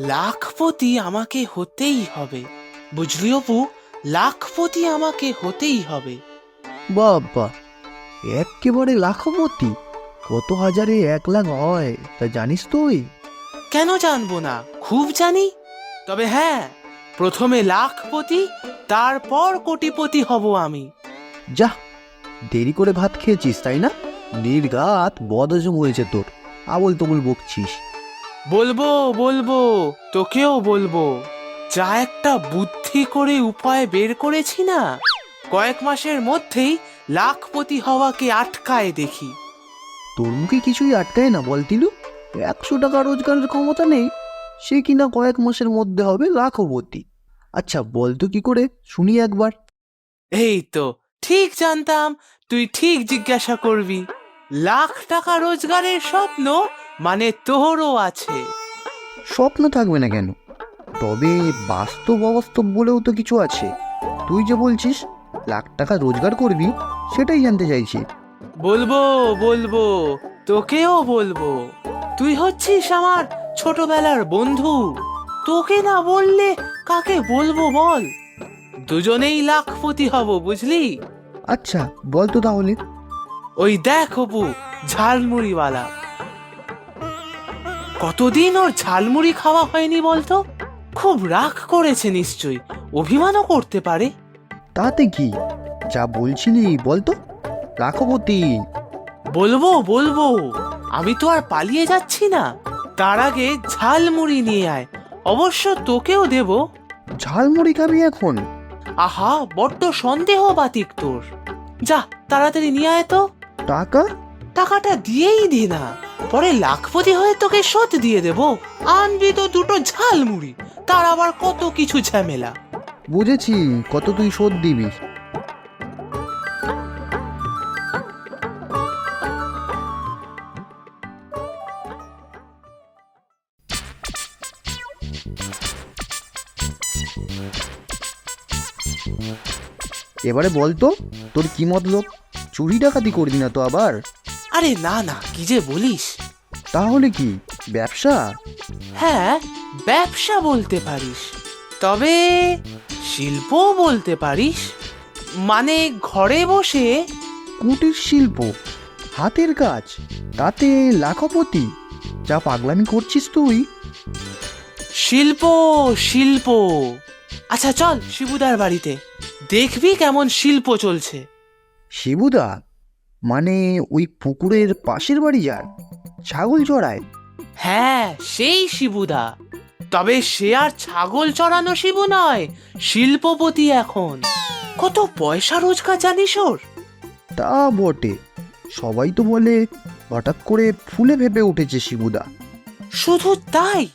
লাখপতি আমাকে হতেই হবে। বুঝলি অপু? লাখপতি আমাকে হতেই হবে। বাবা একেবারে লাখপতি? কত হাজারে এক লাখ হয় তা জানিস তুই? কেন জানব না? খুব জানি। তবে হ্যাঁ প্রথমে লাখপতি তারপর কোটিপতি হব আমি। যা দেরি করে ভাত খেয়েছিস তাই না? নির্গাত বদজম হয়েছে তোর। আবল তবল বকছিস। বলব বলব তোকেও বলব যা একটা বুদ্ধি করে উপায় বের করেছি না কয়েক মাসের মধ্যেই লাখপতি হওয়াকে আটকায় দেখি। তোর মুখে কিছুই আটকায় না বল তিলু একশো টাকা রোজগারের ক্ষমতা নেই সে কিনা কয়েক মাসের মধ্যে হবে লাখপতি। আচ্ছা বল তো কি করে? শুনি একবার। এই তো ঠিক জানতাম তুই ঠিক জিজ্ঞাসা করবি। লাখ টাকা রোজগারের স্বপ্ন মানে তোরও আছে। স্বপ্ন থাকবে না কেন? তবে বাস্তব অবাস্তব বলেও তো কিছু আছে। তুই যে বলছিস লাখ টাকা রোজগার করবি সেটাই জানতে চাইছি। বলব বলব তোকেও বলব। তুই হচ্ছিস আমার ছোটবেলার বন্ধু। তোকে না বললে কাকে বলব বল? দুজনেই লাখপতি হব বুঝলি? আচ্ছা বল তো তাহলে। ওই দেখ অপু ঝালমুড়িওয়ালা। কতদিন ওর ঝালমুড়ি খাওয়া হয়নি বলতো? খুব রাগ করেছে নিশ্চয়ই অভিমানও করতে পারে। তাতে কি? যা বলছিলি বল তো লাখপতি বলব বলব আমি তো আর পালিয়ে যাচ্ছি না। তার আগে ঝালমুড়ি নিয়ে আয় অবশ্য তোকেও দেব। ঝালমুড়ি খাবি এখন? আহা বড্ড সন্দেহ বাতিক তোর। যা তাড়াতাড়ি নিয়ে আয় তো। টাকা? টাকাটা দিয়েই দে না। পরে লাখপতি হয়ে তোকে শোধ দিয়ে দেব। আনবি তো দুটো ঝালমুড়ি। তার আবার কত কিছু ঝামেলা। বুঝেছি কত তুই শোধ দিবি। এবারে বল তো তোর কি মতলব? চুরি ডাকাতি করবি না তো আবার? আরে না না কি যে বলিস? তাহলে কি ব্যবসা? হ্যাঁ ব্যবসা বলতে পারিস। তবে শিল্প বলতে পারিস। মানে ঘরে বসে কুটির শিল্প হাতের কাজ তাতে লাখপতি যা পাগলামি করছিস তুই? শিল্প শিল্প। আচ্ছা চল শিবুদার বাড়িতে। দেখবি কেমন শিল্প চলছে। শিবুদা মানে ওই পুকুরের পাশের বাড়ি যার ছাগল চড়ায়। হ্যাঁ সেই শিবুদা। তবে সে আর ছাগল চড়ানো শিবু নয় শিল্পপতি এখন। কত পয়সা রোজগার জানিস ওর? তা বটে। সবাই তো বলে হঠাৎ করে ফুলে ভেবে উঠেছে শিবুদা। শুধু তাই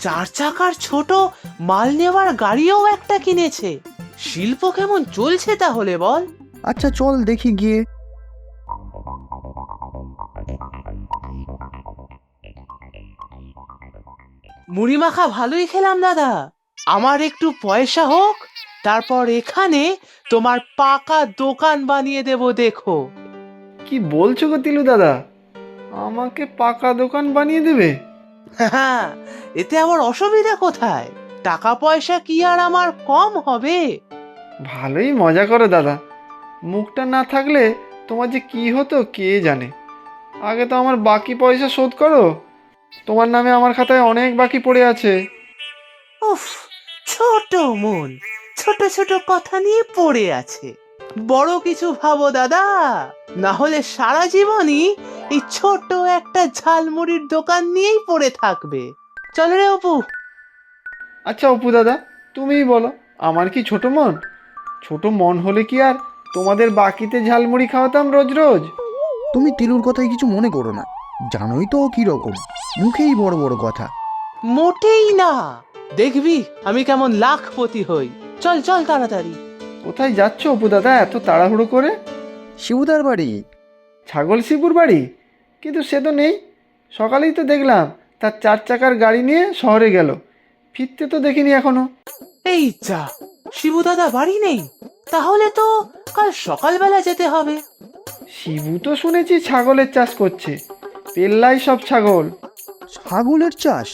চার চাকার ছোট মাল নেওয়ার গাড়িও একটা কিনেছে। শিল্প কেমন চলছে তাহলে বল? আচ্ছা চল দেখি গিয়ে। মুড়ি মাখা ভালোই খেলাম দাদা। আমার একটু পয়সা হোক তারপর এখানে তোমার পাকা দোকান বানিয়ে দেব দেখো। কি বলছো গো তিলু দাদা? আমাকে পাকা দোকান বানিয়ে দেবে? হ্যাঁ এতে আমার অসুবিধা কোথায়? টাকা পয়সা কি আর আমার কম হবে? ভালোই মজা করো দাদা। মুখটা না থাকলে তোমার যে কি হতো কে জানে। আগে তো আমার বাকি পয়সা শোধ করো। তোমার নামে আমার খাতায় অনেক বাকি পড়ে আছে। উফ ছোট মন। ছোট ছোট কথা নিয়ে পড়ে আছে। বড় কিছু ভাবো দাদা। না হলে সারা জীবনই এই ছোট একটা ঝালমুড়ির দোকান নিয়েই পড়ে থাকবে। চল রে অপু। আচ্ছা অপু দাদা তুমিই বলো আমার কি ছোট মন? ছোট মন হলে কি আর তোমাদের বাকিতে ঝালমুড়ি খাওয়াতাম রোজ রোজ? তুমি তিলুর কথায় কিছু মনে করো না। জানোই তো ও কীরকম। মুখেই বড় বড় কথা। মোটেই না। দেখবি আমি কেমন লাখপতি হই। চল চল তাড়াতাড়ি। কোথায় যাচ্ছ অপু দাদা এত তাড়াহুড়ো করে? শিবুদার বাড়ি। ছাগল শিবুর বাড়ি? কিন্তু সে তো নেই। সকালেই তো দেখলাম তার চার চাকার গাড়ি নিয়ে শহরে গেল। ফিরতে তো দেখিনি এখনও। এই যা শিবু দাদা বাড়ি নেই তাহলে তো কাল সকালবেলা যেতে হবে। শিবু তো শুনেছি ছাগলের চাষ করছে পেল্লাই সব ছাগল। ছাগলের চাষ?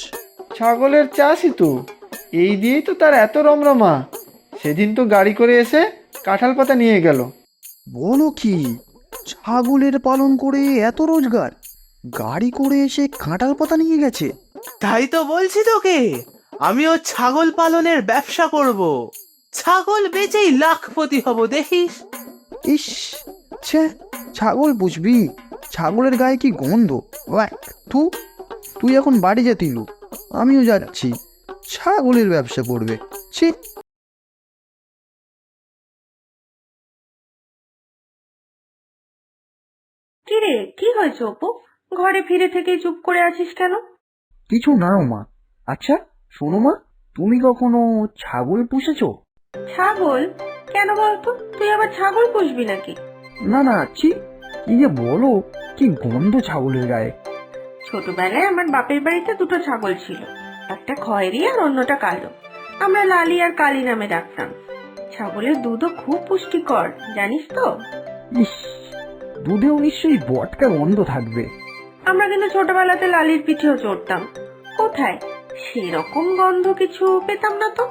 ছাগলের চাষই তো এই দিয়েই তো তার এত রমরমা। সেদিন তো গাড়ি করে এসে কাঁঠাল পাতা নিয়ে গেল। বলো কি ছাগলের পালন করে এত রোজগার গাড়ি করে এসে কাঁঠাল পাতা নিয়ে গেছে। তাই তো বলছি তোকে আমিও ছাগল পালনের ব্যবসা করব। ছাগল বেচেই লাখপতি হব দেখিস? ইস ছে ছাগল বুঝবি? ছাগলের গায়ে কি গন্ধ? ওয়াক তু তুই এখন বাড়ি যা তিলু আমিও যাচ্ছি। ছাগলের ব্যবসা করবে। ছি। কিরে কি হয়েছে অপু? ঘরে ফিরে থেকে চুপ করে আছিস কেন? কিছু না মা। আচ্ছা শোনো মা তুমি কখনো ছাগল পুষেছো? ছাগল? কেন বলতো? তুই আবার ছাগল পুষবি নাকি? না না ছি কি যে বলো কি গন্ধ ছাগলের গায়ে। ছোটবেলায় আমার বাপের বাড়িতে দুটো ছাগল ছিল একটা খয়েরি আর অন্যটা কালো। আমরা লালি আর কালি নামে ডাকতাম। ছাগলের দুধও খুব পুষ্টিকর জানিস তো? ইস দুধেও নিশ্চয়ই বটকা গন্ধ থাকবে। আমরা কিন্তু ছোটবেলাতে লালির পিঠেও চড়তাম। কোথায়? সেরকম গন্ধ কিছু পেতাম না তো।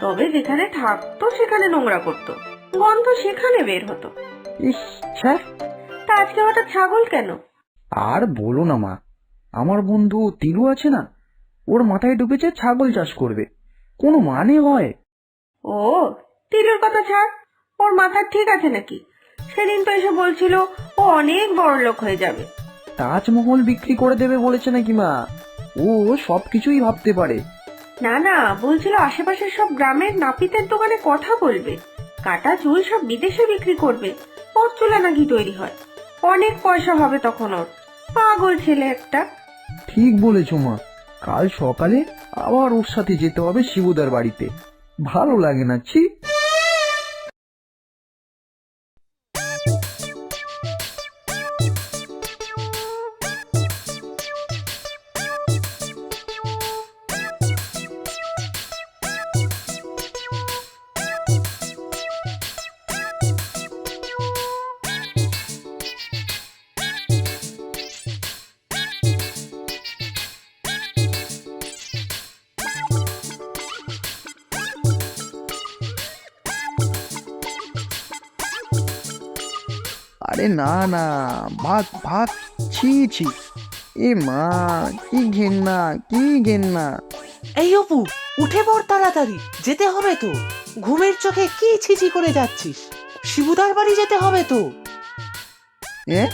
তবে যেখানে থাকতো সেখানে নোংরা করতো। গন্ধ সেখানে বের হতো। ইস ছ্যা। তা আজকে হঠাৎ ছাগল কেন? আর বলো না মা। আমার বন্ধু তিলু আছে না? ওর মাথায় ঢুকেছে ছাগল চাষ করবে। কোনো মানে হয়? ও তিলুর কথা ছাড়। ওর মাথা ঠিক আছে নাকি? সেদিন তো এসে বলছিল ও অনেক বড় লোক হয়ে যাবে। তাজমহল বিক্রি করে দেবে বলেছে নাকি মা? ও সব কিছুই ভাবতে পারে। না না বলছিল আশেপাশের সব গ্রামের নাপিতের দোকানে কথা বলবে। কাটা চুল সব বিদেশে বিক্রি করবে। ওর চুলে নাকি তৈরি হয়। অনেক পয়সা হবে তখন ওর। পাগল ছেলে একটা। ঠিক বলেছ মা। কাল সকালে আবার ওর সাথে যেতে হবে শিবুদার বাড়িতে। ভালো লাগে না ছি। আরে না না ভাত ভাত ছি ছি। এ মা কি ঘেন্না কি ঘেন্না। এই অপু উঠে পড় তাড়াতাড়ি যেতে হবে তো। ঘুমের চোখে কি ছিচি করে যাচ্ছিস? শিবুদার বাড়ি যেতে হবে তো। এ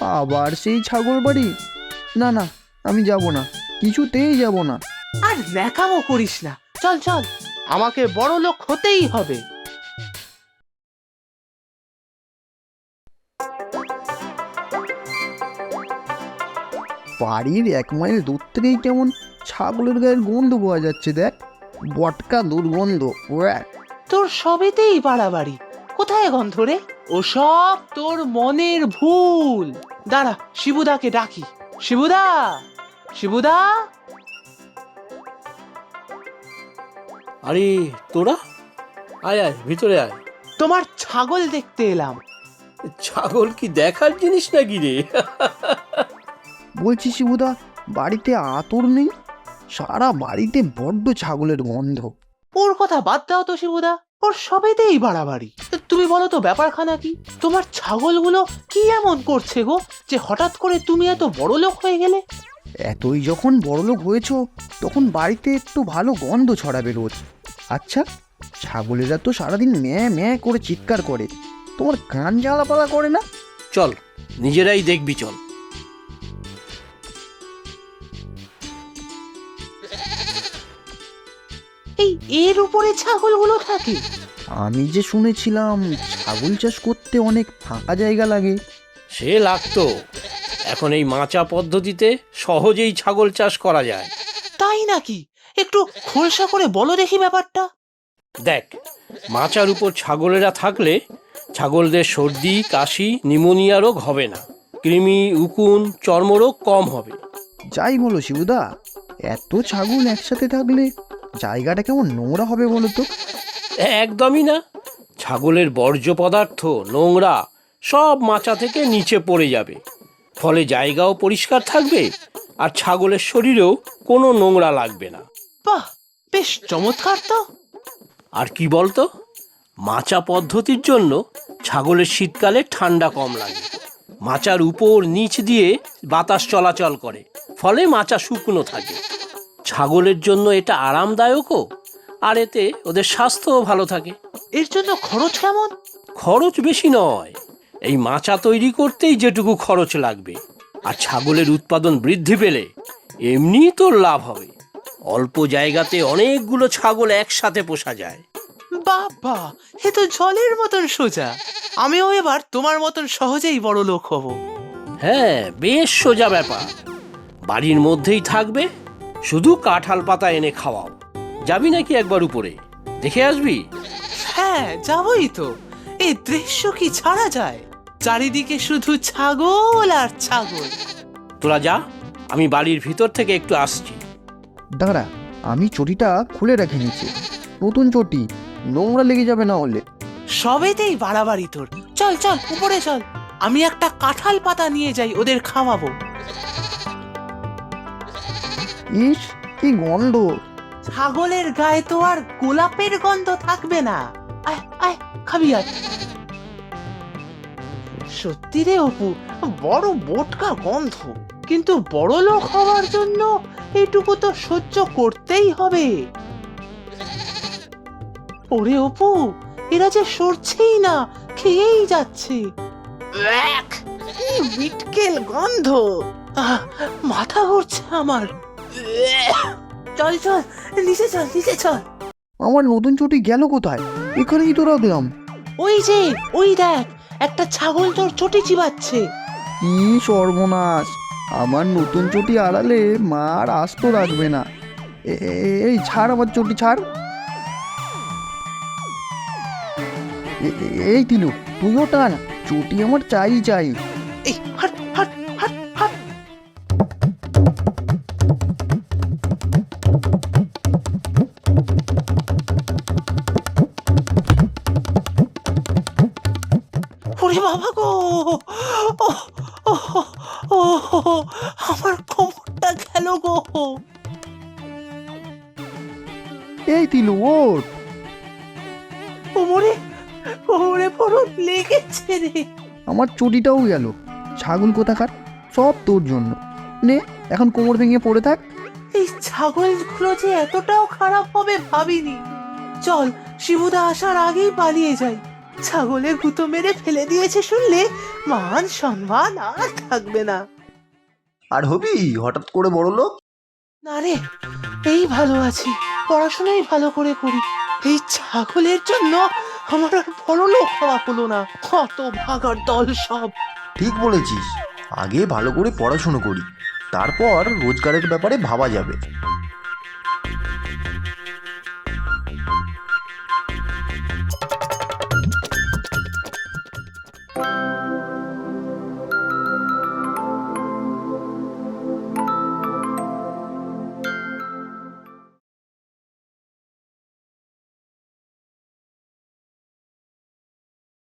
আবার সেই ছাগল বাড়ি? না না আমি যাব না কিছুতেই যাব না। আর ন্যাকামো করিস না। চল চল। আমাকে বড় লোক হতেই হবে। বাড়ির এক মাইল দূর থেকেই কেমন ছাগলের গায়ের গন্ধ পাওয়া যাচ্ছে দেখ। বটকা দুর্গন্ধ ওয়াক। তোর সবেতেই বাড়াবাড়ি। কোথায় গন্ধ রে? ও সব তোর মনের ভুল। দাঁড়া শিবুদাকে ডাকি। শিবুদা শিবুদা। আরে তোরা? আয় আয় ভিতরে আয়। তোমার ছাগল দেখতে এলাম। ছাগল কি দেখার জিনিস নাকি রে? বলছি শিবুদা বাড়িতে আতর নেই? সারা বাড়িতে বড্ড ছাগলের গন্ধ। ওর কথা বাদ দাও তো শিবুদা ওর সবেতেই বাড়াবাড়ি। তুমি বলো তো ব্যাপারখানা কি? তোমার ছাগলগুলো কি এমন করছে গো যে হঠাৎ করে তুমি এত বড় লোক হয়ে গেলে? এতই যখন বড়লোক হয়েছ তখন বাড়িতে একটু ভালো গন্ধ ছড়াবে রোজ। আচ্ছা ছাগলেরা তো সারাদিন ম্যাঁ ম্যাঁ করে চিৎকার করে। তোমার কান জ্বালাপালা করে না? চল নিজেরাই দেখবি চল। এই এর উপরে ছাগলগুলো থাকে। আমি যে শুনেছিলাম ছাগল চাষ করতে অনেক ফাঁকা জায়গা লাগে। সে লাগতো। এখন এই মাচা পদ্ধতিতে সহজেই ছাগল চাষ করা যায়। তাই নাকি? একটু খোলসা করে বলো দেখি ব্যাপারটা। দেখ মাচার উপর ছাগলেরা থাকলে ছাগলদের সর্দি কাশি নিমোনিয়া রোগ হবে না। কৃমি উকুন চর্মরোগ কম হবে। যাই বলো শিবুদা এত ছাগল একসাথে থাকলে জায়গাটা কেমন নোংরা হবে বলো তো? একদমই না। ছাগলের বর্জ্য পদার্থ নোংরা সব মাচা থেকে নিচে পড়ে যাবে। ফলে জায়গাও পরিষ্কার থাকবে আর ছাগলের শরীরেও কোনো নোংরা লাগবে না। বাহ বেশ চমৎকার তো। আর কি বলতো? মাচা পদ্ধতির জন্য ছাগলের শীতকালে ঠান্ডা কম লাগে। মাচার উপর নিচ দিয়ে বাতাস চলাচল করে ফলে মাচা শুকনো থাকে। ছাগলের জন্য এটা আরামদায়কও আর এতে ওদের স্বাস্থ্যও ভালো থাকে। এর জন্য খরচ কেমন? খরচ বেশি নয়। এই মাচা তৈরি করতেই যেটুকু খরচ লাগবে। আর ছাগলের উৎপাদন বৃদ্ধি পেলে এমনিই তোর লাভ হবে। অল্প জায়গাতে অনেকগুলো ছাগল একসাথে পোষা যায়। বাবা এ তো জলের মতন সোজা। আমিও এবার তোমার মতন সহজেই বড় লোক হব। হ্যাঁ বেশ সোজা ব্যাপার। বাড়ির মধ্যেই থাকবে শুধু কাঁঠাল পাতা এনে খাওয়াও। যাবি নাকি একবার উপরে? দেখে আসবি? হ্যাঁ যাবই তো। এই দৃশ্য কি ছাড়া যায়? চারিদিকে শুধু ছাগল আর ছাগল। তোরা যা আমি বাড়ির ভিতর থেকে একটু আসছি। দাঁড়া আমি চটিটা খুলে রেখে নিচ্ছি। নতুন চটি নোংরা লেগে যাবে না হলে। সবেতেই বাড়াবাড়ি তোর। চল চল উপরে চল। আমি একটা কাঁঠাল পাতা নিয়ে যাই ওদের খাওয়াবো। ইস কি গন্ধ। ছাগলের গায়ে তো আর গোলাপের গন্ধ থাকবে না। আয় আয় খাবি আয়। সত্যি রে অপু বড় বোটকা গন্ধ। কিন্তু বড় লোক হওয়ার জন্য এইটুকু তো সহ্য করতেই হবে। ওরে অপু এরা যে সরছেই না খেয়েই যাচ্ছে! বিটকেল গন্ধ। আহ, মাথা ঘুরছে আমার! চল চল নিচে চল নিচে চল। আমার নতুন চটি গেল কোথায়? এখানেই তো রাখলাম। ওই যে ওই দেখ একটা ছাগল তোর চটি চিবাচ্ছে। কি সর্বনাশ! আমার নতুন চটি আড়ালে মা আর আস্ত রাখবে না। এই ছাড় আমার চটি ছাড়। এই তিলু তুইও টান চটি আমার চাই চাই। এই হাট ওরে বাবা গো! ও আমার কোমরটা গেল গো! এই তিলু ওঠ। কোমরে কোমরে বড় লেগেছে রে। আমার চটিটাও গেল। ছাগল কোথাকার? সব তোর জন্য। নে এখন কোমর ভেঙে পড়ে থাক। এই ছাগলগুলো যে এতটাও খারাপ হবে ভাবিনি। চল শিবুদা আসার আগেই পালিয়ে যাই। ছাগলে গুঁতো মেরে ফেলে দিয়েছে শুনলে মান সম্মান আর থাকবে না। আর হবি হঠাৎ করে বড় লোক? না রে এই ভালো আছি পড়াশোনাই ভালো করে করি। এই ছাগলের জন্য আমার আর বড় লোক হওয়া হলো না কত ভাগার দল সব। ঠিক বলেছিস আগে ভালো করে পড়াশুনো করি তারপর রোজগারের ব্যাপারে ভাবা যাবে।